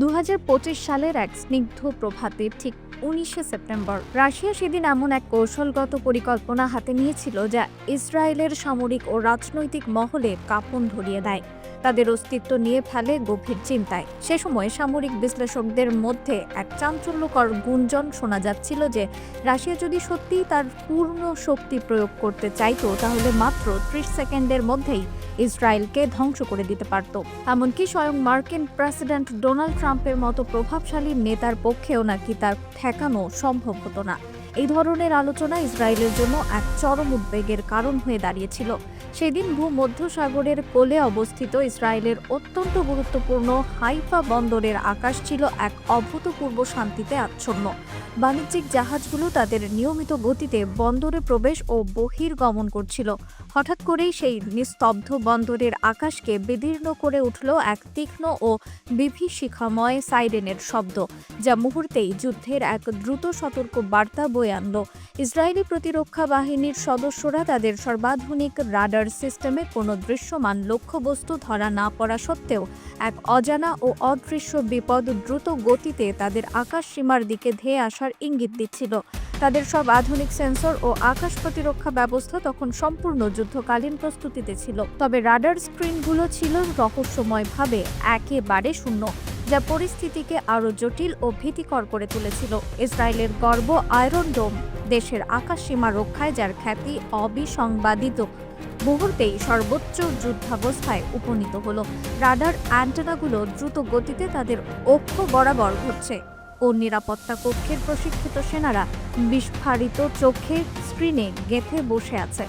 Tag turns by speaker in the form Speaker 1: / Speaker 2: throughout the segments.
Speaker 1: দু হাজার পঁচিশ সালের এক স্নিগ্ধ প্রভাতে ঠিক উনিশে সেপ্টেম্বর রাশিয়া সেদিন এমন এক কৌশলগত পরিকল্পনা হাতে নিয়েছিল যা ইসরায়েলের সামরিক ও রাজনৈতিক মহলে কাঁপন ধরিয়ে দেয়। তাদের অস্তিত্ব নিয়ে ফেলে গভীর চিন্তায়। সে সময় সামরিক বিশ্লেষকদের মধ্যে এক চাঞ্চল্যকর গুঞ্জন শোনা যাচ্ছিল যে, রাশিয়া যদি সত্যিই তার পূর্ণ শক্তি প্রয়োগ করতে চাইতো, তাহলে মাত্র ত্রিশ সেকেন্ডের মধ্যেই ইসরায়েলকে ধ্বংস করে দিতে পারত। এমনকি স্বয়ং মার্কিন প্রেসিডেন্ট ডোনাল্ড ট্রাম্পের মতো প্রভাবশালী নেতার পক্ষেও নাকি তার ঠেকানো সম্ভব হতো না। এই ধরনের আলোচনা ইসরায়েলের জন্য এক চরম উদ্বেগের কারণ হয়ে দাঁড়িয়েছিল। সেদিন ভূমধ্যসাগরের কোলে অবস্থিত ইসরায়েলের অত্যন্ত গুরুত্বপূর্ণ হাইফা বন্দরের আকাশ ছিল এক অভূতপূর্ব শান্তিতে আচ্ছন্ন। বাণিজ্যিক জাহাজগুলো তাদের নিয়মিত গতিতে বন্দরে প্রবেশ ও বহির্গমন করছিল। হঠাৎ করেই সেই নিস্তব্ধ বন্দরের আকাশকে বিদীর্ণ করে উঠল এক তীক্ষ্ণ ও বিভীষিকাময় সাইরেনের শব্দ, যা মুহূর্তেই যুদ্ধের এক দ্রুত সতর্ক বার্তা বয়ে আনল। ইসরায়েলি প্রতিরক্ষা বাহিনীর সদস্যরা তাদের সর্বাধুনিক রাডার সিস্টেমে কোনো দৃশ্যমান লক্ষ্যবস্তু ধরা না পড়া সত্ত্বেও এক অজানা ও অদৃশ্য বিপদ দ্রুত গতিতে তাদের আকাশ সীমার দিকে ধেয়ে আসার ইঙ্গিত দিচ্ছিল। তাদের সব আধুনিক সেন্সর ও আকাশ প্রতিরক্ষা ব্যবস্থা তখন সম্পূর্ণ যুদ্ধকালীন প্রস্তুতিতে ছিল। তবে রাডার স্ক্রিনগুলো ছিল রহস্যময়ভাবে একেবারে শূন্য, যা পরিস্থিতিকে আরও জটিল ও ভীতিকর করে তুলেছিল। ইসরায়েলের গর্ব আয়রন ডোম, দেশের আকাশ সীমা রক্ষায় যার খ্যাতি অবিসংবাদিত। মুহূর্তেই সর্বোচ্চ যুদ্ধাবস্থায় উপনীত হলো। রাডার অ্যান্টেনাগুলো দ্রুত গতিতে তাদের অক্ষ বরাবর ঘুরছে। ও নিরাপত্তা কক্ষের প্রশিক্ষিত সেনারা বিস্ফারিত চোখে স্ক্রিনে গেঁথে বসে আছে।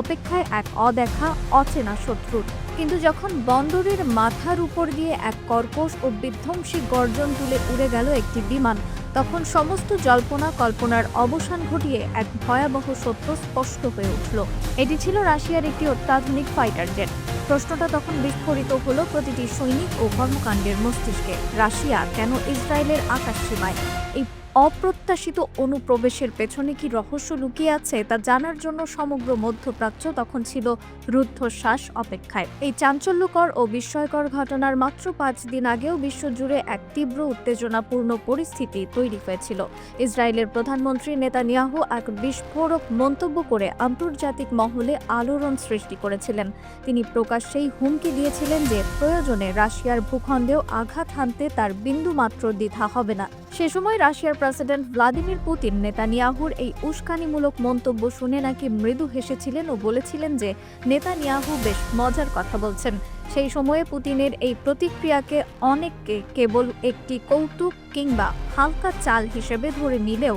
Speaker 1: অপেক্ষায় এক অদেখা, অচেনা শত্রুর কিন্তু যখন বন্দরের মাথার উপর দিয়ে এক কর্কশ ও বিধ্বংসী গর্জন তুলে উড়ে গেল একটি বিমান, তখন সমস্ত জল্পনা কল্পনার অবসান ঘটিয়ে এক ভয়াবহ সত্য স্পষ্ট হয়ে উঠল। এটি ছিল রাশিয়ার একটি অত্যাধুনিক ফাইটার জেট। প্রশ্নটা তখন বিস্ফোরিত হলো প্রতিটি সৈনিক ও কর্মকাণ্ডের মস্তিষ্কে। রাশিয়া কেন ইসরায়েলের আকাশ সীমায়? এই অপ্রত্যাশিত অনুপ্রবেশের পেছনে কি রহস্য লুকিয়ে আছে তা জানার জন্য সমগ্র মধ্যপ্রাচ্য তখন ছিল রুদ্ধশ্বাস অপেক্ষায়। এই চাঞ্চল্যকর ও বিস্ময়কর ঘটনার মাত্র পাঁচ দিন আগেও বিশ্বজুড়ে এক তীব্র উত্তেজনাপূর্ণ পরিস্থিতি তৈরি হয়েছিল। ইসরায়েলের প্রধানমন্ত্রী নেতানিয়াহু এক বিস্ফোরক মন্তব্য করে আন্তর্জাতিক মহলে আলোড়ন সৃষ্টি করেছিলেন। তিনি প্রকাশ্যেই হুমকি দিয়েছিলেন যে প্রয়োজনে রাশিয়ার ভূখণ্ডেও আঘাত হানতে তার বিন্দুমাত্র দ্বিধা হবে না। সে সময় রাশিয়ার প্রেসিডেন্ট ভ্লাদিমির পুতিন নেতানিয়াহুর এই উস্কানিমূলক মন্তব্য শুনে নাকি মৃদু হেসেছিলেন ও বলেছিলেন যে নেতানিয়াহু বেশ মজার কথা বলছেন। সেই সময়ে পুতিনের এই প্রতিক্রিয়াকে অনেককে কেবল একটি কৌতুক কিংবা হালকা চাল হিসেবে ধরে নিলেও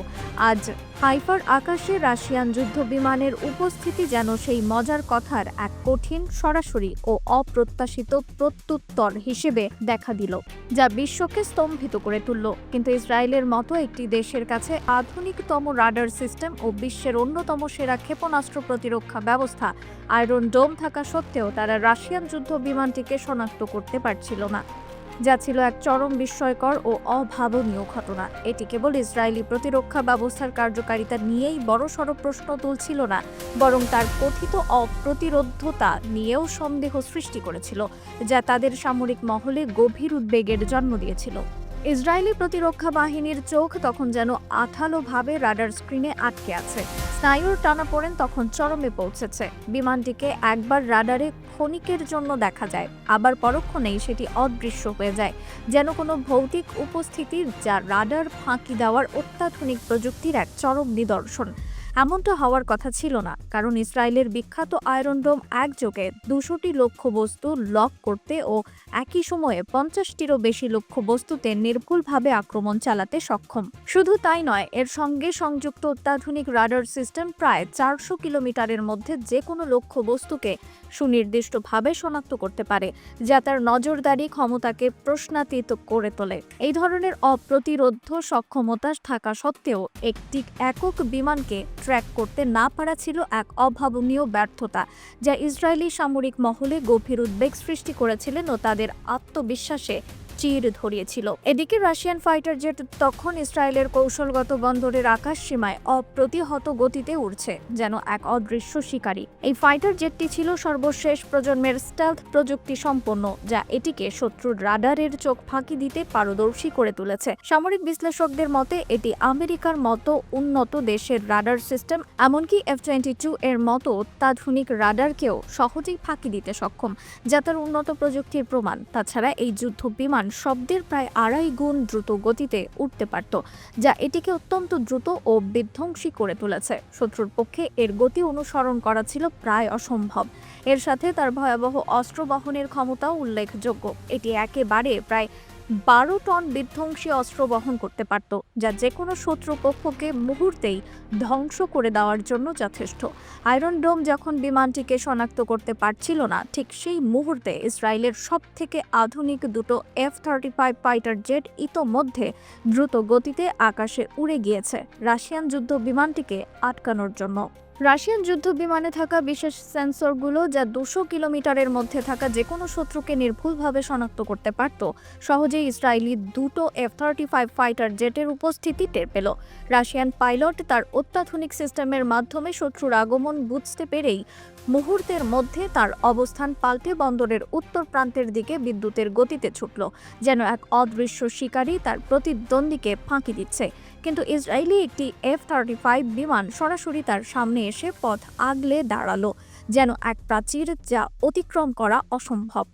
Speaker 1: আজ হাইফার আকাশে রাশিয়ান যুদ্ধ বিমানের উপস্থিতি যেন সেই মজার কথার এক কঠিন, সরাসরি ও অপ্রত্যাশিত প্রত্যুত্তর হিসেবে দেখা দিল, যা বিশ্বকে স্তম্ভিত করে তুলল। কিন্তু ইসরায়েলের মতো একটি দেশের কাছে আধুনিকতম রাডার সিস্টেম ও বিশ্বের অন্যতম সেরা ক্ষেপণাস্ত্র প্রতিরক্ষা ব্যবস্থা, আয়রন ডোম থাকা সত্ত্বেও তারা রাশিয়ান যুদ্ধ বিমানটিকে শনাক্ত করতে পারছিল না। যা ছিল এক চরম বিস্ময়কর ও অভাবনীয় ঘটনা। এটি কেবল ইসরায়েলি প্রতিরক্ষা ব্যবস্থার কার্যকারিতা নিয়েই বড়সড় প্রশ্ন তুলছিল না, বরং তার কথিত অপ্রতিরোধ্যতা নিয়েও সন্দেহ সৃষ্টি করেছিল, যা তাদের সামরিক মহলে গভীর উদ্বেগের জন্ম দিয়েছিল। ইসরায়েলি প্রতিরক্ষা বাহিনীর চোখ তখন যেন আঠালোভাবে রাডার স্ক্রিনে আটকে আছে। স্নায়ুর টানাপোড়েন তখন চরমে পৌঁছেছে। বিমানটিকে একবার রাডারে ক্ষণিকের জন্য দেখা যায়, আবার পরক্ষণেই সেটি অদৃশ্য হয়ে যায়। যেন কোনো ভৌতিক উপস্থিতি যা রাডার ফাঁকি দেওয়ার অত্যাধুনিক প্রযুক্তির এক চরম নিদর্শন। এমনটা হওয়ার কথা ছিল না, কারণ ইসরায়েলের বিখ্যাত আয়রন ডোম একযোগে দুশোটি লক্ষ্যবস্তু লক করতে ও একই সময়ে পঞ্চাশটিরও বেশি লক্ষ্যবস্তুতে নির্ভুলভাবে আক্রমণ চালাতে সক্ষম। শুধু তাই নয়, এর সঙ্গে সংযুক্ত অত্যাধুনিক রাডার সিস্টেম প্রায় চারশো কিলোমিটারের মধ্যে যে কোনো লক্ষ্যবস্তুকে সুনির্দিষ্টভাবে শনাক্ত করতে পারে, যা তার নজরদারি ক্ষমতাকে প্রশ্নাতীত করে তোলে। এই ধরনের অপ্রতিরোধ্য সক্ষমতা থাকা সত্ত্বেও একটি একক বিমানকে ট্র্যাক করতে না পারা ছিল এক অভাবনীয় ব্যর্থতা, যা ইসরায়েলি সামরিক মহলে গভীর উদ্বেগ সৃষ্টি করেছিলেন ও তাদের আত্মবিশ্বাসে চির ধরিয়েছিল। এদিকে রাশিয়ান ফাইটার জেট তখন ইসরায়েলের কৌশলগত বন্দরের আকাশ সীমায় অপ্রতিহত গতিতে উড়ছে, যেন এক অদৃশ্য শিকারী। এই ফাইটার জেটটি ছিল সর্বশেষ প্রজন্মের স্টেলথ প্রযুক্তি সম্পন্ন, যা এটিকে শত্রুর রাডারের চোখ ফাঁকি দিতে পারদর্শী করে তুলেছে। সামরিক বিশ্লেষকদের মতে, এটি আমেরিকার মতো উন্নত দেশের রাডার সিস্টেম এমনকি এফ টোয়েন্টি টু এর মতো অত্যাধুনিক রাডারকেও সহজেই ফাঁকি দিতে সক্ষম, যা তার উন্নত প্রযুক্তির প্রমাণ। তাছাড়া এই যুদ্ধ বিমান শব্দের প্রায় আড়াই গুণ দ্রুত গতিতে উঠতে পারত, যা এটিকে অত্যন্ত দ্রুত ও বিধ্বংসী করে তুলেছে। শত্রুর পক্ষে এর গতি অনুসরণ করা ছিল প্রায় অসম্ভব। এর সাথে তার ভয়াবহ অস্ত্র বহনের ক্ষমতাও উল্লেখযোগ্য। এটি একেবারে প্রায় বারো টন বিধ্বংসী অস্ত্র বহন করতে পারত, যা যে কোনো শত্রু পক্ষকে মুহূর্তেই ধ্বংস করে দেওয়ার জন্য যথেষ্ট। আয়রন ডোম যখন বিমানটিকে শনাক্ত করতে পারছিল না, ঠিক সেই মুহূর্তে ইসরায়েলের সব থেকে আধুনিক দুটো F thirty five fighter jet ইতোমধ্যে দ্রুত গতিতে আকাশে উড়ে গিয়েছে। রাশিয়ান যুদ্ধ বিমানটিকে আটকানোর জন্য। রাশিয়ান যুদ্ধ বিমানে থাকা বিশেষ সেন্সরগুলো যা দুশো কিলোমিটারের মধ্যে থাকা যে কোনো শত্রুকে নির্ভুলভাবে শনাক্ত করতে পারত, সহজেই ইসরায়েলি দুটো এফ থার্টি ফাইভ ফাইটার জেটের উপস্থিতি টের পেল। রাশিয়ান পাইলট তার অত্যাধুনিক সিস্টেমের মাধ্যমে শত্রুর আগমন বুঝতে পেরেই মুহূর্তের মধ্যে তার অবস্থান পাল্টে বন্দরের উত্তর প্রান্তের দিকে বিদ্যুতের গতিতে ছুটল, যেন এক অদৃশ্য শিকারী তার প্রতিদ্বন্দ্বীকে ফাঁকি দিচ্ছে। কিন্তু ইসরায়েলি একটি এফ থার্টি ফাইভ বিমান সরাসরি তার সামনে এসে পথ আগলে দাঁড়াল, যেন এক প্রাচীর যা অতিক্রম করা অসম্ভব।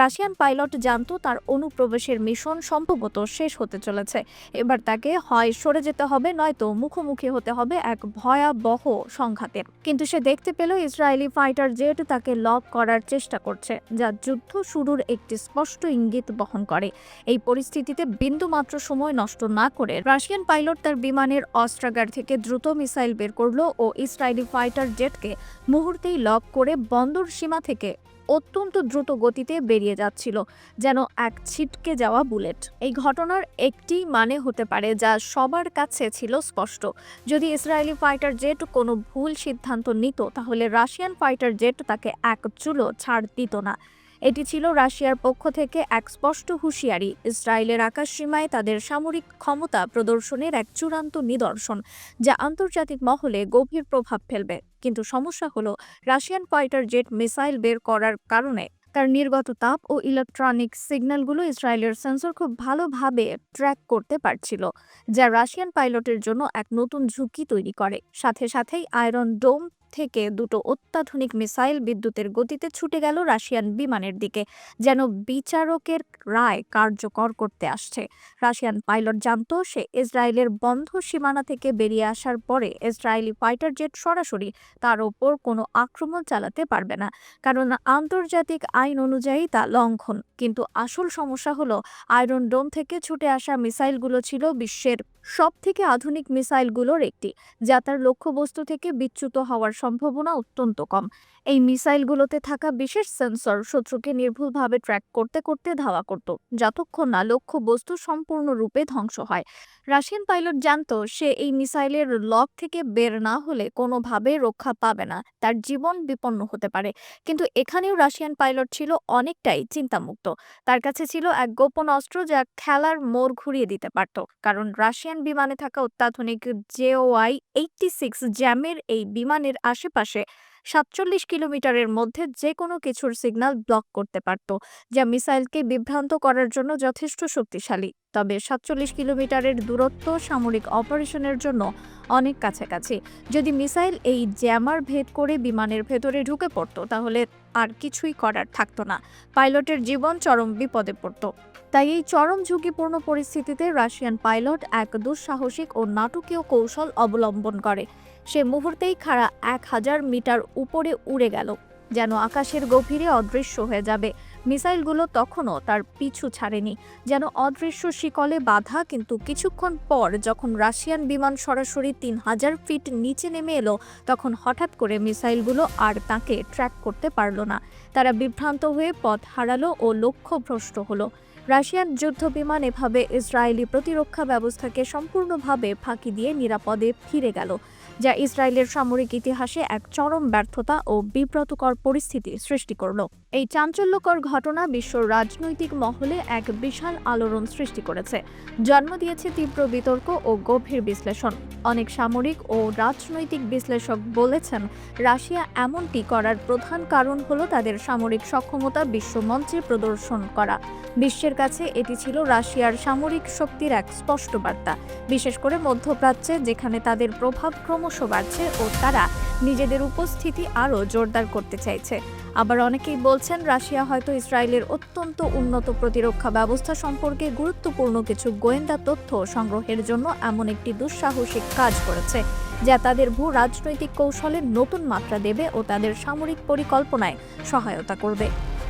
Speaker 1: রাশিয়ান পাইলট জানতো তার অনুপ্রবেশের মিশন সম্ভবত শেষ হতে চলেছে। এবার তাকে হয় সরে যেতে হবে, নয়তো মুখোমুখি হতে হবে এক ভয়াবহ সংঘাতের কিন্তু সে দেখতে পেল ইসরায়েলি ফাইটার জেট তাকে লক করার চেষ্টা করছে, যা যুদ্ধ শুরুর একটি স্পষ্ট ইঙ্গিত বহন করে। এই পরিস্থিতিতে বিন্দুমাত্র সময় নষ্ট না করে রাশিয়ান পাইলট তার বিমানের অস্ত্রাগার থেকে দ্রুত মিসাইল বের করল ও ইসরায়েলি ফাইটার জেটকে মুহূর্তেই লক করে বন্দর সীমা থেকে অত্যন্ত দ্রুত গতিতে বেরিয়ে যাচ্ছিল, যেন এক ছিটকে যাওয়া বুলেট। এই ঘটনার একটি মানে হতে পারে যা সবার কাছে ছিল স্পষ্ট। যদি ইসরায়েলি ফাইটার জেট কোনো ভুল সিদ্ধান্ত নিত, তাহলে রাশিয়ান ফাইটার জেট তাকে এক চুলো ছাড় দিত না। এটি ছিল রাশিয়ার পক্ষ থেকে এক স্পষ্ট হুঁশিয়ারি। ইসরায়েলের আকাশসীমায় তাদের সামরিক ক্ষমতা প্রদর্শনের এক চূড়ান্ত নিদর্শন, যা আন্তর্জাতিক মহলে গভীর প্রভাব ফেলবে। কিন্তু সমস্যা হলো রাশিয়ান ফাইটার জেট মিসাইল বের করার কারণে। তার নির্গত তাপ ও ইলেকট্রনিক সিগন্যালগুলো ইসরায়েলের সেন্সর খুব ভালোভাবে ট্র্যাক করতে পারছিল, যা রাশিয়ান পাইলটের জন্য এক নতুন ঝুঁকি তৈরি করে। সাথে সাথেই আয়রন ডোম থেকে দুটো অত্যাধুনিক মিসাইল বিদ্যুতের গতিতে ছুটে গেল রাশিয়ান বিমানের দিকে, যেন বিচারকের রায় কার্যকর করতে আসছে। রাশিয়ান পাইলট জানতো, সে ইসরায়েলের বন্ধ সীমানা থেকে বেরিয়ে আসার পরে ইসরায়েলি ফাইটার জেট সরাসরি তার ওপর কোনো আক্রমণ চালাতে পারবে না, কারণ আন্তর্জাতিক আইন অনুযায়ী তা লঙ্ঘন। কিন্তু আসল সমস্যা হলো, আয়রন ডোম থেকে ছুটে আসা মিসাইলগুলো ছিল বিশ্বের সব থেকে আধুনিক মিসাইলগুলোর একটি, যা তার লক্ষ্যবস্তু থেকে বিচ্যুত হওয়ার সম্ভাবনা অত্যন্ত কম এই মিসাইলগুলোতে থাকা বিশেষ সেন্সর শত্রুকে নির্ভুলভাবে ট্র্যাক করতে করতে ধাওয়া করত, যতক্ষণ না লক্ষ্য বস্তু সম্পূর্ণরূপে ধ্বংস হয়। রাশিয়ান পাইলট জানত, সে এই মিসাইলের লক থেকে বের না হলে কোনোভাবে রক্ষা পাবে না, তার জীবন বিপন্ন হতে পারে। কিন্তু এখানেও রাশিয়ান পাইলট ছিল অনেকটাই চিন্তামুক্ত। তার কাছে ছিল এক গোপন অস্ত্র যা খেলার মোড় ঘুরিয়ে দিতে পারত। কারণ রাশিয়ান বিমানে থাকা অত্যাধুনিক জেওয়াই এইটটি সিক্স জ্যামের এই বিমানের আশেপাশে সাতচল্লিশ কিলোমিটারের মধ্যে যে কোনো কিছুর সিগন্যাল ব্লক করতে পারত, যা মিসাইলকে বিভ্রান্ত করার জন্য যথেষ্ট শক্তিশালী। তবে সাতচল্লিশ কিলোমিটারের দূরত্ব সামরিক অপারেশনের জন্য অনেক কাছাকাছি। যদি মিসাইল এই জ্যামার ভেদ করে বিমানের ভেতরে ঢুকে পড়তো, তাহলে আর কিছুই করার থাকতো না। পাইলটের জীবন চরম বিপদে পড়তো। তাই এই চরম ঝুঁকিপূর্ণ পরিস্থিতিতে রাশিয়ান পাইলট এক দুঃসাহসিক ও নাটকীয় কৌশল অবলম্বন করে। সে মুহূর্তেই খাড়া এক হাজার মিটার উপরে উড়ে গেল, যেন আকাশের গভীরে অদৃশ্য হয়ে যাবে। মিসাইলগুলো তখনও তার পিছু ছাড়েনি, যেন অদৃশ্য শিকলে বাধা কিন্তু কিছুক্ষণ পর যখন রাশিয়ান বিমান সরাসরি তিন হাজার ফিট নিচে নেমে এলো, তখন হঠাৎ করে মিসাইলগুলো আর তাকে ট্র্যাক করতে পারল না। তারা বিভ্রান্ত হয়ে পথ হারালো ও লক্ষ্যভ্রষ্ট হলো। রাশিয়ান যুদ্ধ বিমান এভাবে ইসরায়েলি প্রতিরক্ষা ব্যবস্থাকে সম্পূর্ণভাবে ফাঁকি দিয়ে নিরাপদে ফিরে গেল। যা ইসরায়েলের সামরিক ইতিহাসে এক চরম ব্যর্থতা ও বিব্রতকর পরিস্থিতি সৃষ্টি করল। এই চাঞ্চল্যকর ঘটনা বিশ্ব রাজনৈতিক মহলে এক বিশাল আলোড়ন সৃষ্টি করেছে। জন্ম দিয়েছে তীব্র বিতর্ক ও গভীর বিশ্লেষণ। অনেক সামরিক ও রাজনৈতিক বিশ্লেষক বলেছেন, রাশিয়া এমনটি করার প্রধান কারণ হল তাদের সামরিক সক্ষমতা বিশ্বমঞ্চে প্রদর্শন করা। বিশ্বের কাছে এটি ছিল রাশিয়ার সামরিক শক্তির এক স্পষ্ট বার্তা। বিশেষ করে মধ্যপ্রাচ্যে, যেখানে তাদের প্রভাব ক্রমশ বাড়ছে ও তারা নিজেদের উপস্থিতি আরও জোরদার করতে চাইছে। আবার অনেকেই বলছেন, রাশিয়া হয়তো ইসরায়েলের অত্যন্ত উন্নত প্রতিরক্ষা ব্যবস্থা সম্পর্কে গুরুত্বপূর্ণ কিছু গোয়েন্দা তথ্য সংগ্রহের জন্য এমন একটি দুঃসাহসিক কাজ করেছে, যা তাদের ভূ রাজনৈতিক কৌশলে নতুন মাত্রা দেবে ও তাদের সামরিক পরিকল্পনায় সহায়তা করবে।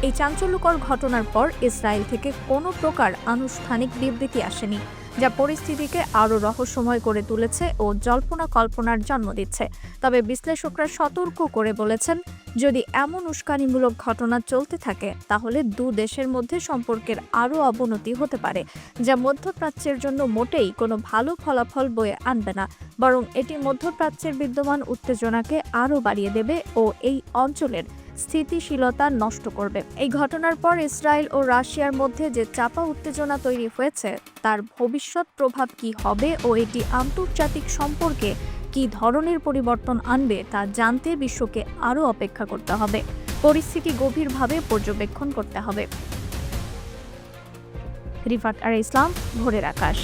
Speaker 1: এই চাঞ্চল্যকর ঘটনার পর ইসরায়েল থেকে কোনো প্রকার আনুষ্ঠানিক বিবৃতি আসেনি। যা পরিস্থিতিকে আরও রহস্যময় করে তুলেছে ও জল্পনা কল্পনার জন্ম দিচ্ছে। তবে বিশ্লেষকরা সতর্ক করে বলেছেন, যদি এমন উস্কানিমূলক ঘটনা চলতে থাকে, তাহলে দু দেশের মধ্যে সম্পর্কের আরও অবনতি হতে পারে, যা মধ্যপ্রাচ্যের জন্য মোটেই কোনো ভালো ফলাফল বয়ে আনবে না, বরং এটি মধ্যপ্রাচ্যের বিদ্যমান উত্তেজনাকে আরও বাড়িয়ে দেবে ও এই অঞ্চলের স্থিতিশীলতা নষ্ট করবে। এই ঘটনার পর ইসরায়েল ও রাশিয়ার মধ্যে যে চাপা উত্তেজনা তৈরি হয়েছে, তার ভবিষ্যৎ প্রভাব কি হবে ও এটি আন্তর্জাতিক সম্পর্কে কি ধরনের পরিবর্তন আনবে, তা জানতে বিশ্বকে আরও অপেক্ষা করতে হবে। পরিস্থিতি গভীরভাবে পর্যবেক্ষণ করতে হবে। রিফাত আর ইসলাম, ভোরের আকাশ।